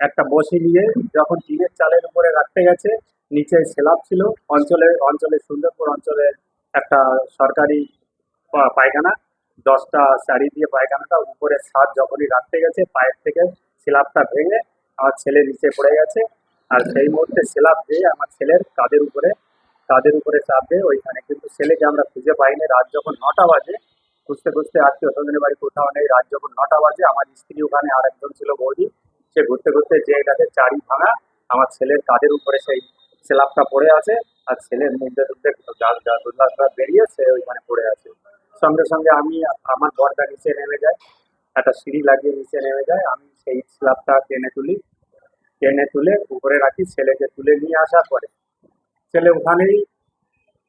একটা বসি নিয়ে যখন টিনের চালের উপরে রাখতে গেছে, নিচে স্ল্যাব ছিল, অঞ্চলে অঞ্চলে সুন্দরপুর অঞ্চলে একটা সরকারি পায়খানা, দশটা শাড়ি দিয়ে পায়খানাটা উপরে ছাদ যখনই রাখতে গেছে, পায়ের থেকে স্ল্যাবটা ভেঙে আমার ছেলে নিচে পড়ে গেছে। আর সেই মুহূর্তে স্ল্যাব দিয়ে আমার ছেলের কাদের উপরে কাদের উপরে চাপ দিয়ে ওইখানে কিন্তু ছেলেকে আমরা খুঁজে পাইনি। রাত যখন নটা বাজে, খুঁজতে খুঁজতে আত্মীয় স্বজনের বাড়ি কোথাও নেই। রাত যখন নটা বাজে, আমার স্ত্রী ওখানে আর একজন ছিল বৌদি। সে ঘুরতে ঘুরতে যে এটাকে চারি ভাঙা আমার ছেলের কাদের উপরে সেই স্ল্যাবটা পড়ে আছে আর ছেলের মধ্যে মধ্যে গাছ গাছ বেরিয়ে সে ওইখানে পড়ে আছে। সঙ্গে সঙ্গে আমি আমার বরটা নিচে নেমে যায়, একটা সিঁড়ি লাগিয়ে নিচে নেমে যায়, আমি সেই স্ল্যাবটা টেনে তুলি, টেনে তুলে উপরে রাখি, ছেলেকে তুলে নিয়ে আসার পরে। ছেলে ওখানেই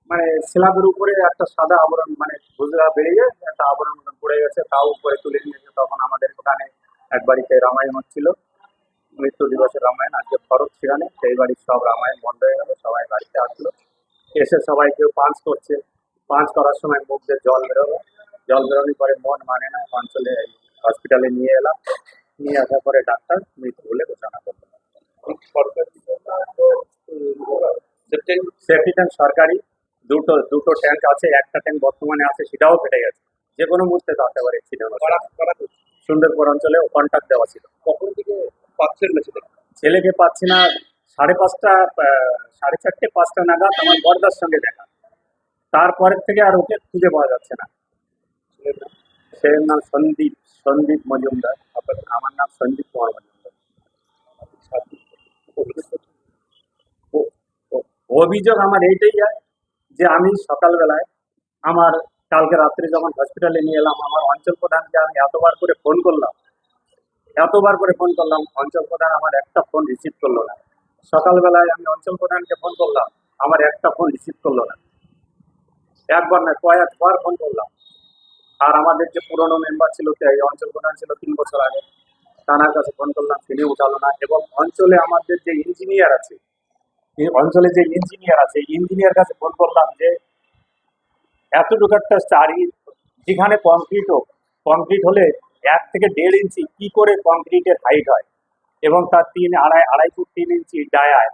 মানে স্ল্যাবের উপরে একটা সাদা আবরণ মানে ভুজরা বেরিয়ে একটা আবরণ পড়ে গেছে, তাও উপরে তুলে নিয়েছে তখন আমাদের ওখানে এক বাড়িতে রামায়ণ হচ্ছিল। মৃত্যু দিবসের রামায়ণ, আজকে ফরক সেখানে, সেই বাড়ির সব রামায়ণ বন্ধ হয়ে গেল, সবাই বাড়িতে আসলো। এসে সবাই কেউ পাঞ্চ করছে। পাঞ্চ করার সময় মুখ দিয়ে জল বেরোলো। জল বেরোনোর পরে মন মানে না অঞ্চলে হসপিটালে নিয়ে এলাম। নিয়ে আসার পরে ডাক্তার মৃত্যু বলে ঘোষণা করল। সেফটি সরকারি। দুটো দুটো ট্যাঙ্ক আছে, একটা ট্যাঙ্ক বর্তমানে আছে, সেটাও ফেটে গেছে। যে কোনো মুহূর্তে আসতে পারে সুন্দরপুর অঞ্চলে কন্ট্যাক্ট দেওয়া ছিল। পাচ্ছেন ছেলেকে পাচ্ছি না, সাড়ে পাঁচটা সাড়ে চারটে, পাঁচটা নাগাদ আমার বরদার সঙ্গে দেখা। তারপরের থেকে আর ওকে খুঁজে পাওয়া যাচ্ছে না। সের নাম সন্দীপ সন্দীপ মজুমদার। আমার নাম সন্দীপ কুমার মজুমদার। অভিযোগ আমার এইটাই হয় যে আমি সকালবেলায় আমার কালকে রাত্রে যখন হসপিটালে নিয়ে এলাম, আমার অঞ্চল প্রধানকে আমি এতবার করে ফোন করলাম এতবার করে ফোন করলাম, অঞ্চল প্রধান আমার একটা ফোন রিসিভ করল না। সকালবেলায় আমি অঞ্চল প্রধানকে ফোন করলাম, আমার একটা ফোন রিসিভ করল না। একবার না কয়েকবার ফোন করলাম। আর আমাদের যে পুরনো মেম্বার ছিল অঞ্চল প্রধান ছিল তিন বছর আগে তার কাছে ফোন করলাম তিনি উঠালো না। এবং অঞ্চলে আমাদের যে ইঞ্জিনিয়ার আছে অঞ্চলে যে ইঞ্জিনিয়ার আছে ইঞ্জিনিয়ার কাছে ফোন করলাম যে, এতটুকু একটা চারি যেখানে কংক্রিট হোক কংক্রিট হলে এক থেকে দেড় ইঞ্চি কি করে কংক্রিটের হাইট হয় এবং তার তিন আড়াই আড়াই ফুট তিন ইঞ্চি ডায়ায়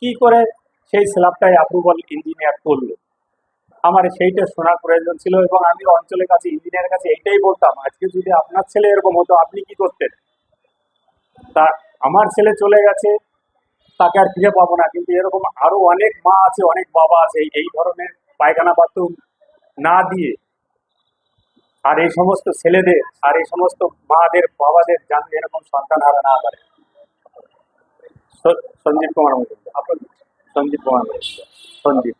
কি করে সেই স্ল্যাবটাই অ্যাপ্রুভাল ইঞ্জিনিয়ার করল। আমার সেইটা শোনার প্রয়োজন ছিল এবং আমি অঞ্চলের কাছে ইঞ্জিনিয়ারের কাছে এইটাই বলতাম, আজকে যদি আপনার ছেলে এরকম হতো, আপনি কি করতেন? তা আমার ছেলে চলে গেছে, তাকে আর ফিরে পাবো না, কিন্তু এরকম আরও অনেক মা আছে, অনেক বাবা আছে, এই- ধরনের পায়খানা বাথরুম না দিয়ে আর এই সমস্ত ছেলেদের, আর এই সমস্ত মাদের, বাবাদের জান এরকম সন্তান হারা না পারে সঞ্জীব কুমার মজুমদার সঞ্জীব কুমার মজুমদার। সঞ্জীব।